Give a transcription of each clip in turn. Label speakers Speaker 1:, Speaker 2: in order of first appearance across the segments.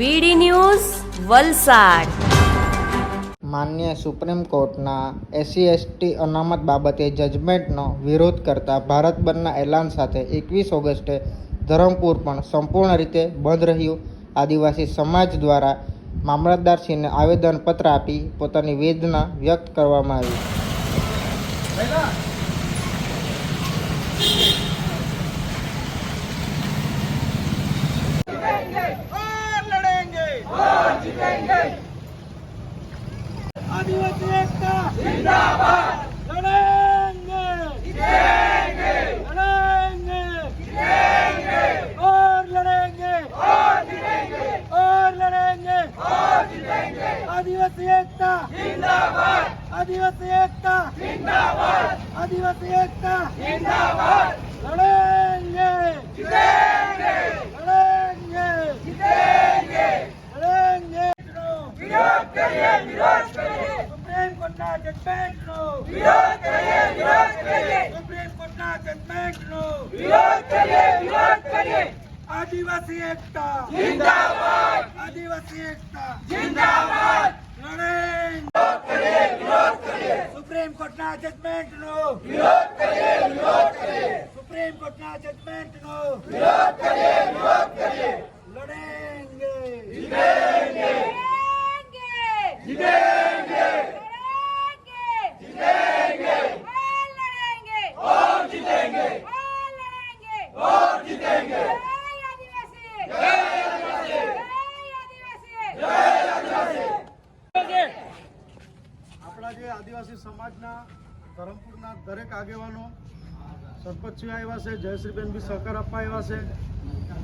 Speaker 1: વીડી news, Valsad.
Speaker 2: માન્ય supreme કોર્ટના SC ST અનામત બાબતે જજમેન્ટનો વિરોધ કરતા ભારત બંધના એલાન સાથે એકવીસ ઓગસ્ટે ધરમપુર પણ સંપૂર્ણ રીતે બંધ રહ્યું. આદિવાસી સમાજ દ્વારા મામલતદારશ્રીને આવેદનપત્ર આપી પોતાની વેદના વ્યક્ત કરવામાં આવી.
Speaker 3: आदिवासी एकता जिंदाबाद आदिवासी एकता जिंदाबाद आदिवासी एकता जिंदाबाद Patna judgment no. Virodh kariye, virodh kariye. Supreme Patna judgment no. Virodh kariye, virodh kariye. आदिवासी एकता जिंदाबाद आदिवासी एकता जिंदाबाद सुप्रीम कोर्ट ना जजमेंट नो विरोध करिए विरोध करिए सुप्रीम
Speaker 4: कोर्ट ना जजमेंट
Speaker 5: नो विरोध करिए विरोध ધરમપુરના દરેક આગેવાનો સરપંચીઓ આવ્યા છે જયશ્રીબેન બી સહકાર આપવા આવ્યા છે.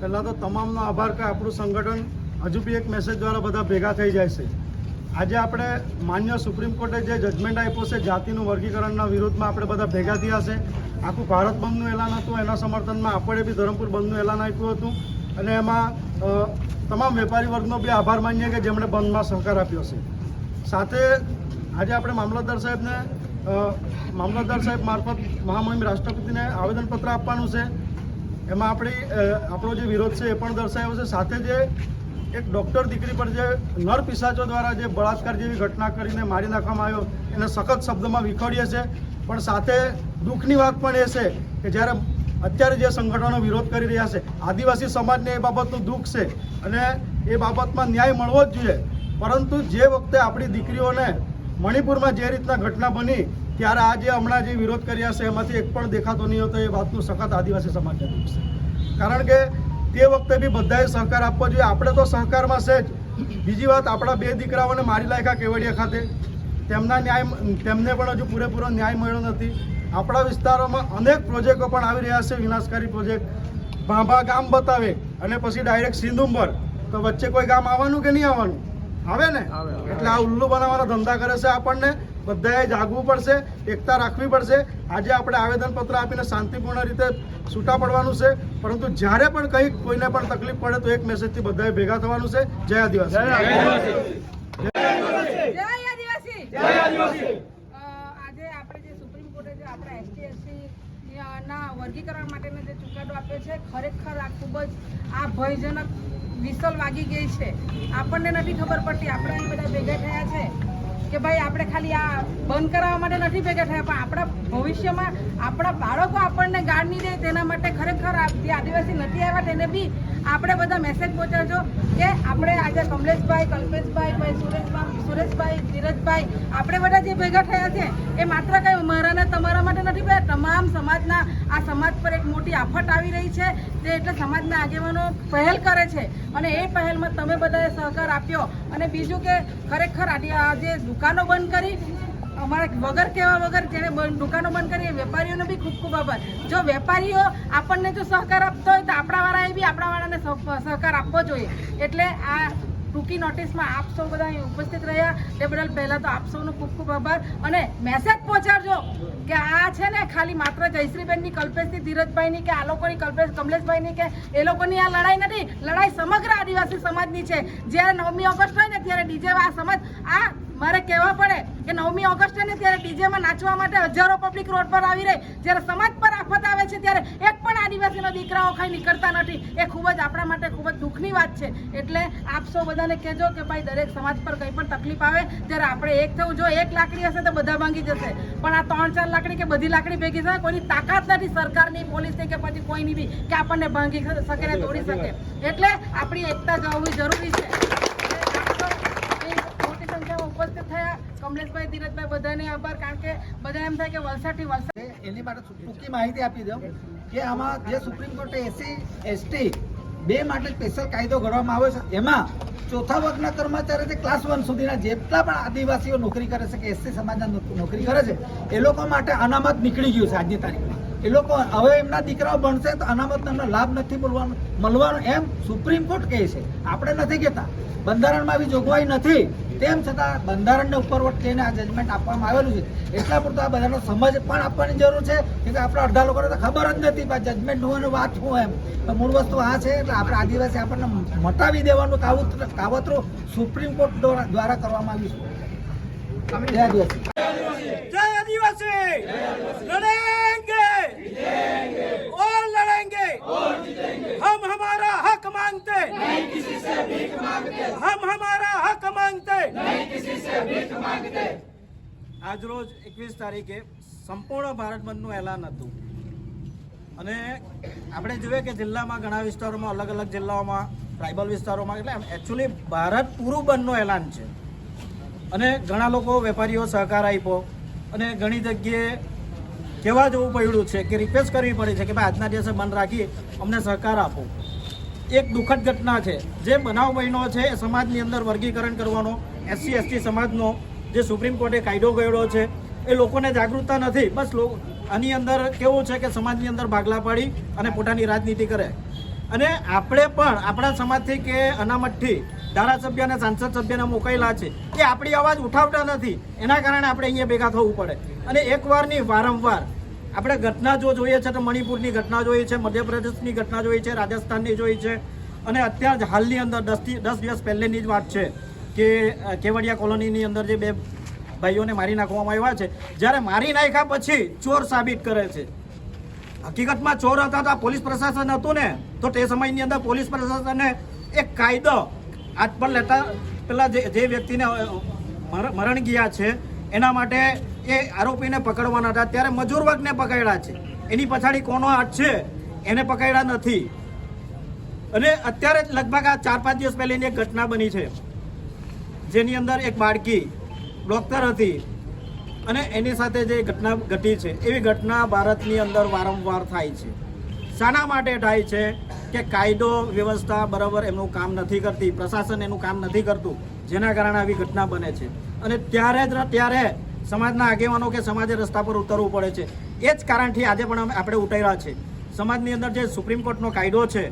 Speaker 5: પહેલાં તો તમામનો આભાર કે આપણું સંગઠન હજુ બી એક મેસેજ દ્વારા બધા ભેગા થઈ જાય છે. આજે આપણે માન્ય સુપ્રીમ કોર્ટે જે જજમેન્ટ આપ્યો છે, જાતિનું વર્ગીકરણના વિરોધમાં આપણે બધા ભેગા થયા છે. આખું ભારત બંધનું એલાન હતું, એના સમર્થનમાં આપણે બી ધરમપુર બંધનું એલાન આપ્યું હતું. અને એમાં તમામ વેપારી વર્ગનો બી આભાર માનીએ કે જેમણે બંધમાં સહકાર આપ્યો છે. સાથે આજે આપણે મામલતદાર સાહેબને મામલતદાર સાહેબ મારફત મહામહિમ રાષ્ટ્રપતિને આવેદનપત્ર આપવાનું છે. એમાં આપણી આપણો જે વિરોધ છે એ પણ દર્શાવ્યો છે. સાથે જે એક ડૉક્ટર દીકરી પર જે નર પિશાચો દ્વારા જે બળાત્કાર જેવી ઘટના કરીને મારી નાખવામાં આવ્યો, એને સખત શબ્દમાં વિખોડીએ છે. પણ સાથે દુઃખની વાત પણ એ છે કે જ્યારે અત્યારે જે સંગઠનો વિરોધ કરી રહ્યા છે, આદિવાસી સમાજને એ બાબતનું દુઃખ છે. અને એ બાબતમાં ન્યાય મળવો જ જોઈએ. પરંતુ જે વખતે આપણી દીકરીઓને મણિપુરમાં જે રીતના ઘટના બની, ત્યારે આજે હમણાં જે વિરોધ કર્યા છે, એમાંથી એક પણ દેખાતો નહીં હતો, એ વાતનું સખત આદિવાસી સમાજને દુઃખ છે. કારણ કે તે વખતે બી બધાએ સહકાર આપવો જોઈએ. આપણે તો સહકારમાં છે જ. બીજી વાત, આપણા બે દીકરાઓને મારી લાયકા કેવડિયા ખાતે. તેમના ન્યાય તેમને પણ હજુ પૂરેપૂરો ન્યાય મળ્યો નથી. આપણા વિસ્તારોમાં અનેક પ્રોજેક્ટો પણ આવી રહ્યા છે, વિનાશકારી પ્રોજેક્ટ ભાંભા ગામ બતાવે, અને પછી ડાયરેક્ટ સિંધુંબર. તો વચ્ચે કોઈ ગામ આવવાનું કે નહીં આવવાનું? આવે ને? એટલે આ ઉલ્લુ બનાવવાના ધંધા કરે છે આપણને. બધાએ જાગવું પડશે એકતા રાખવી પડશે. આજે આપણે આવેદનપત્ર આપીને શાંતિપૂર્ણ રીતે છૂટા પડવાનું છે. પરંતુ જ્યારે પણ કંઈક કોઈને પણ તકલીફ પડે તો એક મેસેજથી બધાએ ભેગા થવાનું છે. જય આદિવાસી.
Speaker 4: જય આદિવાસી.
Speaker 3: જય આદિવાસી.
Speaker 4: અ, આજે આપણે જે સુપ્રીમ કોર્ટે જે આપણા એસટી ના વર્ગીકરણ માટેનો જે ચુકાદો આપ્યો છે ખરેખર આ ખૂબ જ આ ભયજનક વિસલ વાગી ગઈ છે. આપણને નથી ખબર પડતી. આપણે અહીં બધા ભેગા થયા છે. કે ભાઈ, આપણે ખાલી આ બંધ કરાવવા માટે નથી ભેગા થયા, પણ આપણા ભવિષ્યમાં આપણા બાળકો આપણને ગાળ નહીં દે તેના માટે ખરેખર જે આદિવાસી નથી આવ્યા, તેને બી આપણે બધા મેસેજ પહોંચાડજો કે આપણે આજે કમલેશભાઈ, કલ્પેશભાઈ ભાઈ સુરેશભાઈ સુરેશભાઈ, ધીરજભાઈ, આપણે બધા જે ભેગા થયા છે, એ માત્ર કંઈ મારા ને તમારા માટે નથી ભાઈ તમામ સમાજના આ સમાજ પર એક મોટી આફત આવી રહી છે, તે એટલે સમાજના આગેવાનો પહેલ કરે છે. અને એ પહેલમાં તમે બધાએ સહકાર આપ્યો. અને બીજું કે ખરેખર આ જે દુકાનો બંધ કરી, અમારે વગર કહેવા વગર જેણે દુકાનો બંધ કરી, એ વેપારીઓનો બી ખૂબ ખૂબ આભાર. જો વેપારીઓ આપણને જો સહકાર આપતો હોય તો આપણાવાળાએ બી આપણાવાળાને સહકાર આપવો જોઈએ. એટલે આ ટૂંકી નોટિસમાં આપ સૌ બધા અહીં ઉપસ્થિત રહ્યા. તે બદલ પહેલાં તો આપ સૌનો ખૂબ ખૂબ આભાર અને મેસેજ પહોંચાડજો કે આ છે ને ખાલી માત્ર જયશ્રીબેનની કલ્પેશની ધીરજભાઈની કે આ લોકોની કલ્પેશ કમલેશભાઈની કે એ લોકોની આ લડાઈ નથી. લડાઈ સમગ્ર આદિવાસી સમાજની છે. જ્યારે નવમી ઓગસ્ટ હોય ને ત્યારે ડીજે આ સમાજ આ મારે કહેવા પડે કે નવમી ઓગસ્ટે ને ત્યારે ડીજેમાં નાચવા માટે હજારો પબ્લિક રોડ પર આવી રહી. જ્યારે સમાજ પર આફત આવે છે ત્યારે એક પણ આદિવાસીનો દીકરાઓ ખાઈ નીકળતા નથી. એ ખૂબ જ આપણા માટે ખૂબ જ દુઃખની વાત છે. એટલે આપ સૌ બધાને કહેજો કે ભાઈ દરેક સમાજ પર કંઈ પણ તકલીફ આવે ત્યારે આપણે એક થવું જો એક લાકડી હશે તો બધા ભાંગી જશે. પણ આ ત્રણ ચાર લાકડી કે બધી લાકડી ભેગી થાય કોઈની તાકાત નથી સરકારની પોલીસની કે પછી કોઈની બી કે આપણને ભાંગી શકે ને તોડી શકે. એટલે આપણી એકતા જળવવી જરૂરી છે એટલે આપ સૌ એ મોટી સંખ્યામાં ઉપસ્થિત થયા કમલેશભાઈ, ધીરજભાઈ બધાને આભાર. કારણ કે બધા એમ થાય કે વલસાડથી વલસાડ
Speaker 6: એની માટે ટૂંકી માહિતી આપી દઉં કે આમાં જે સુપ્રીમ કોર્ટે એસી, એસટી બે માટે સ્પેશિયલ કાયદો ઘડવામાં આવ્યો છે. એમાં ચોથા વર્ગના કર્મચારીથી ક્લાસ વન સુધીના જેટલા પણ આદિવાસીઓ નોકરી કરે છે કે એસટી સમાજના નોકરી કરે છે, એ લોકો માટે અનામત નીકળી ગયું છે આજની તારીખમાં એ લોકો હવે એમના દીકરાઓ ભણશે તો અનામત લાભ નથી મળવાનો મળવાનો. એમ સુપ્રીમ કોર્ટ કહે છે. આપણે નથી કહેતા. બંધારણમાં આવી જોગવાઈ નથી. તેમ છતાં બંધારણને ઉપરવટ લઈને આ જજમેન્ટ આપવામાં આવેલું છે. એટલા પૂરતો આ બધાનો સમજ પણ આપવાની જરૂર છે કે આપણા અડધા લોકોને તો ખબર જ નથી આ જજમેન્ટ હું વાત હું એમ. મૂળ વસ્તુ આ છે એટલે આપણે આદિવાસી આપણને મટાવી દેવાનું કાવત કાવતરો સુપ્રીમ કોર્ટ દ્વારા કરવામાં આવ્યું છે. જય આદિવાસી.
Speaker 3: જય આદિવાસી. मांगते हम हमारा हक मांगते આજરોજ એકવીસ તારીખે સંપૂર્ણ ભારત બંધનું એલાન હતું અને આપણે જોઈએ કે જિલ્લામાં ઘણા વિસ્તારોમાં અલગ અલગ જિલ્લાઓમાં ટ્રાઇબલ વિસ્તારોમાં એટલે એકચ્યુઅલી ભારત પૂરું બંધનું એલાન છે અને ઘણા લોકો વેપારીઓ સહકાર આપ્યો અને ઘણી જગ્યાએ કહેવા જવું પડ્યું છે કે રિક્વેસ્ટ કરવી પડી છે કે ભાઈ આજના દિવસે બંધ રાખી અમને સહકાર આપો એક દુઃખદ ઘટના છે. જે બનાવ બન્યો છે એ સમાજની અંદર વર્ગીકરણ કરવાનો એસસી એસટી સમાજનો જે સુપ્રીમ કોર્ટે કાયદો ગયેલો છે, એ લોકોને જાગૃતતા નથી. બસ આની અંદર કેવું છે કે સમાજની અંદર ભાગલા પાડી અને પોતાની રાજનીતિ કરે. અને આપણે પણ આપણા સમાજથી કે અનામતથી ધારાસભ્ય અને સાંસદ સભ્યને મોકલેલા છે, એ આપણી અવાજ ઉઠાવતા નથી. એના કારણે આપણે અહીંયા ભેગા થવું પડે. અને એકવારની વારંવાર આપણે ઘટના જો જોઈએ છે તો મણિપુરની ઘટના જોઈએ છે, મધ્યપ્રદેશની ઘટના જોઈએ છે, રાજસ્થાનની જોઈ છે અને અત્યાર હાલની અંદર દસથી દસ દિવસ પહેલેની જ વાત છે કે કેવડિયા કોલોનીની અંદર જે બે ભાઈઓને મારી નાખવામાં આવ્યા છે. જ્યારે મારી નાખ્યા પછી ચોર સાબિત કરે છે. હકીકતમાં ચોર હતા તો પોલીસ પ્રશાસન હતું ને, તો તે સમયની અંદર પોલીસ પ્રશાસને એક કાયદો હાથ પણ લેતા પેલા જે જે વ્યક્તિને મરણ ગયા છે, એના માટે એ આરોપીને પકડવાના હતા. ત્યારે મજૂર વર્ગને પકડ્યા છે. એની પછાડી કોનો હાથ છે, એને પકડ્યા નથી. અને અત્યારે લગભગ આ ચાર પાંચ દિવસ પહેલાની એક ઘટના બની છે. જેની અંદર એક બાળકી ડોક્ટર હતી અને એની સાથે જે ઘટના ઘટી છે, એવી ઘટના ભારતની અંદર વારંવાર થાય છે. શાના માટે થાય છે કે કાયદો વ્યવસ્થા બરાબર એમનું કામ નથી કરતી, પ્રશાસન એનું કામ નથી કરતું, જેના કારણે આવી ઘટના બને છે. અને ત્યારે જ, ત્યારે સમાજના આગેવાનો કે સમાજે રસ્તા પર ઉતરવું પડે છે. એ જ કારણથી આજે પણ આપણે ઉતર્યા છે. સમાજની અંદર જે સુપ્રીમ કોર્ટનો કાયદો છે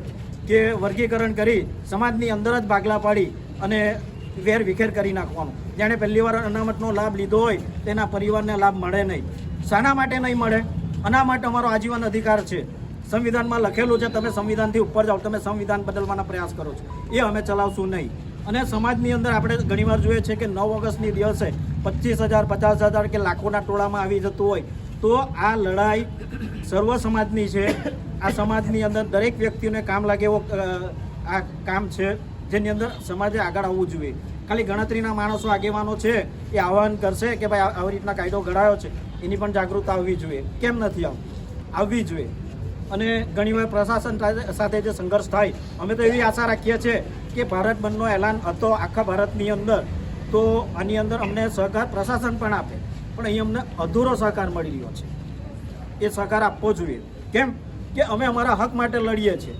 Speaker 3: કે વર્ગીકરણ કરી સમાજની અંદર જ ભાગલા પાડી અને વેર વિખેર કરી નાખવાનું. જેણે પહેલીવાર અનામતનો લાભ લીધો હોય, તેના પરિવારને લાભ મળે નહીં. શાના માટે નહીં મળે? અનામત અમારો આજીવન અધિકાર છે. સંવિધાનમાં લખેલું છે, તમે સંવિધાનથી ઉપર જાઓ, તમે સંવિધાન બદલવાના પ્રયાસ કરો છો. એ અમે ચલાવશું નહીં. અને સમાજની અંદર આપણે ઘણીવાર જોઈએ છે કે નવ ઓગસ્ટની દિવસે પચીસ હજાર, પચાસ હજાર કે લાખોના ટોળામાં આવી જતું હોય, તો આ લડાઈ સર્વ સમાજની છે. આ સમાજની અંદર દરેક વ્યક્તિને કામ લાગે એવો આ કામ છે જેની અંદર સમાજે આગળ આવવું જોઈએ. ખાલી ગણતરીના માણસો આગેવાનો છે એ આહવાન કરશે કે ભાઈ આવી રીતના કાયદો ઘડાયો છે. એની પણ જાગૃતતા આવવી જોઈએ. કેમ નથી આવતી? આવવી જોઈએ. અને ઘણીવાર પ્રશાસન સાથે- જે સંઘર્ષ થાય, અમે તો એવી આશા રાખીએ છીએ કે ભારત બંધનો એલાન હતો આખા ભારતની અંદર, તો આની અંદર અમને સહકાર પ્રશાસન પણ આપે. પણ અહીં અમને અધૂરો સહકાર મળી રહ્યો છે. એ સહકાર આપવો જોઈએ. કેમ? કે અમે અમારા હક માટે લડીએ છીએ.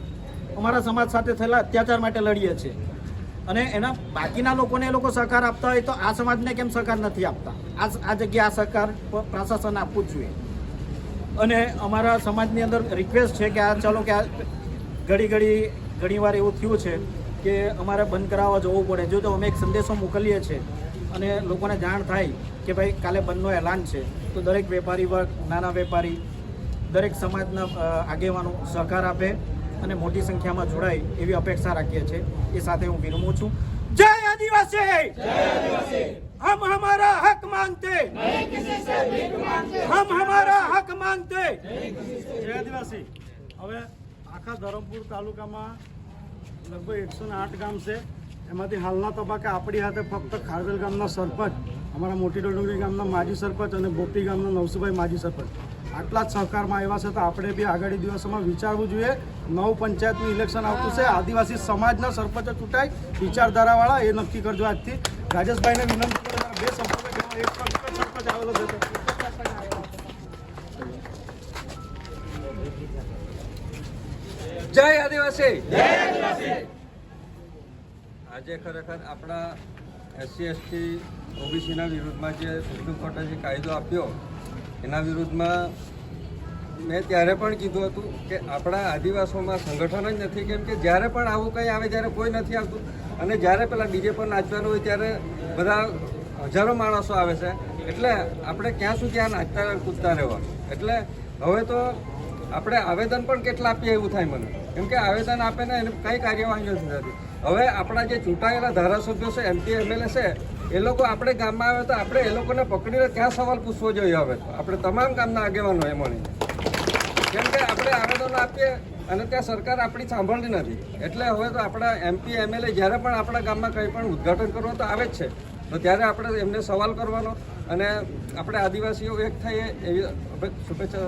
Speaker 3: અમારા સમાજ સાથે થયેલા અત્યાચાર માટે લડીએ છીએ. અને એના બાકીના લોકોને એ લોકો સહકાર આપતા હોય તો આ સમાજને કેમ સહકાર નથી આપતા? આ આ જગ્યાએ આ સહકાર પ્રશાસન આપવું જ જોઈએ. અને અમારા સમાજની અંદર રિક્વેસ્ટ છે કે આ ચાલો કે આ ઘડી ઘડી ઘણીવાર એવું થયું છે કે અમારે બંધ કરાવવા જવું પડે. જો તો અમે એક સંદેશો મોકલીએ છીએ અને લોકોને જાણ થાય કે ભાઈ કાલે બંધનો એલાન છે. તો દરેક વેપારી વર્ગ, નાના વેપારી, દરેક સમાજના આગેવાનો સહકાર આપે અને મોટી સંખ્યામાં જોડાય એવી અપેક્ષા રાખીએ છીએ. એ સાથે હું વિરમું છું. आदिवासी हम हमारा हक मांगते हम हमारा हक मांगते
Speaker 5: જય આદિવાસી હવે આખા ધરમપુર તાલુકામાં લગભગ એકસો ને આઠ ગામ છે એમાંથી હાલના તબક્કે આપણી હાથે ફક્ત ખારવેલ ગામના સરપંચ અમારા મોટી ડોંગરી ગામના માજી સરપંચ અને બોપી ગામના નવસુભાઈ માજી સરપંચ આટલા જ સહકારમાં આવ્યા છે તો આપણે બી આગાડી દિવસોમાં વિચારવું જોઈએ. નવ પંચાયતનું ઇલેક્શન આવતું છે. આદિવાસી સમાજના સરપંચો ચૂંટાય. વિચારધારાવાળા એ નક્કી કરજો આજથી. રાજેશભાઈને વિનંતી કરે. બે સંપર્ક એક સરપંચ આવેલો છે
Speaker 7: જય આદિવાસી. આજે ખરેખર આપણા એસસી એસટી ઓબીસીના વિરુદ્ધમાં જે સુપ્રીમ કોર્ટે જે કાયદો આપ્યો એના વિરુદ્ધમાં મેં ત્યારે પણ કીધું હતું કે આપણા આદિવાસીઓમાં સંગઠન જ નથી, કેમ કે જ્યારે પણ આવું કંઈ આવે ત્યારે કોઈ નથી આવતું. અને જ્યારે પેલા ડીજે પર નાચવાનું હોય ત્યારે બધા હજારો માણસો આવે છે. એટલે આપણે ક્યાં સુધી આ નાચતા કૂદતા રહેવાનું એટલે હવે તો આપણે આવેદન પણ કેટલા આપીએ એવું થાય મને. કેમ કે આવેદન આપે ને એને કંઈ કાર્યવાહી નથી થતી. હવે આપણા જે ચૂંટાયેલા ધારાસભ્યો છે, એમપી, એમએલએ છે એ લોકો આપણે ગામમાં આવે તો આપણે એ લોકોને પકડીને ત્યાં સવાલ પૂછવો જોઈએ હવે. તો આપણે તમામ ગામના આગેવાનો એ મળીને. કેમ કે આપણે આવેદનો આપીએ અને ત્યાં સરકાર આપણી સાંભળતી નથી. એટલે હવે તો આપણા એમપી એમએલએ જ્યારે પણ આપણા ગામમાં કંઈ પણ ઉદ્ઘાટન કરવું તો આવે જ છે. તો ત્યારે આપણે એમને સવાલ કરવાનો અને આપણે આદિવાસીઓ એક થઈએ એવી શુભેચ્છા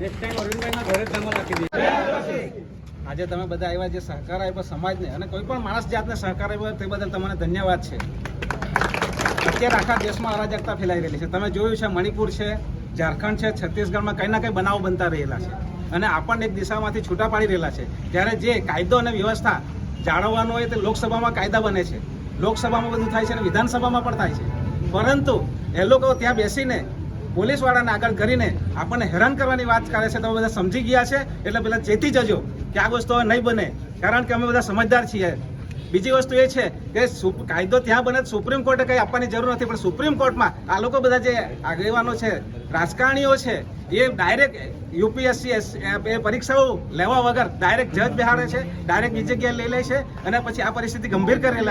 Speaker 3: એક ટાઈમ અરવિંદભાઈના ઘરે જમા નાખી દીધી.
Speaker 8: આજે તમે બધા આવ્યા જે સહકાર આપ્યો સમાજને અને કોઈ પણ માણસ જાતને સહકાર આપ્યો તે બદલ તમને ધન્યવાદ છે. અત્યારે આખા દેશમાં અરાજકતા ફેલાઈ રહેલી છે. તમે જોયું છે મણિપુર છે, ઝારખંડ છે, છત્તીસગઢમાં કંઈ ના કંઈ બનાવો બનતા રહેલા છે. અને આપણને એક દિશામાંથી છૂટા પાડી રહેલા છે. ત્યારે જે કાયદો અને વ્યવસ્થા જાળવવાનો હોય તે લોકસભામાં કાયદા બને છે. લોકસભામાં બધું થાય છે અને વિધાનસભામાં પણ થાય છે. પરંતુ એ લોકો ત્યાં બેસીને પોલીસવાળાને આગળ કરીને આપણને હેરાન કરવાની વાત કરે છે. તમે બધા સમજી ગયા છે? એટલે પેલા ચેતી જજો કે આ વસ્તુ હવે નહીં બને. કારણ કે અમે બધા સમજદાર છીએ. બીજી વસ્તુ એ છે કે કાયદો ત્યાં બને સુપ્રીમ કોર્ટે કંઈ આપવાની જરૂર નથી. પણ સુપ્રીમ કોર્ટમાં આ લોકો બધા જે આગેવાનો છે, રાજકારણીઓ છે, એ ડાયરેક્ટ યુપીએસસી એ પરીક્ષાઓ લેવા વગર ડાયરેક્ટ જજ બેહાડે છે, ડાયરેક્ટ બીજી જગ્યાએ લઈ લે છે અને પછી આ પરિસ્થિતિ ગંભીર કરેલા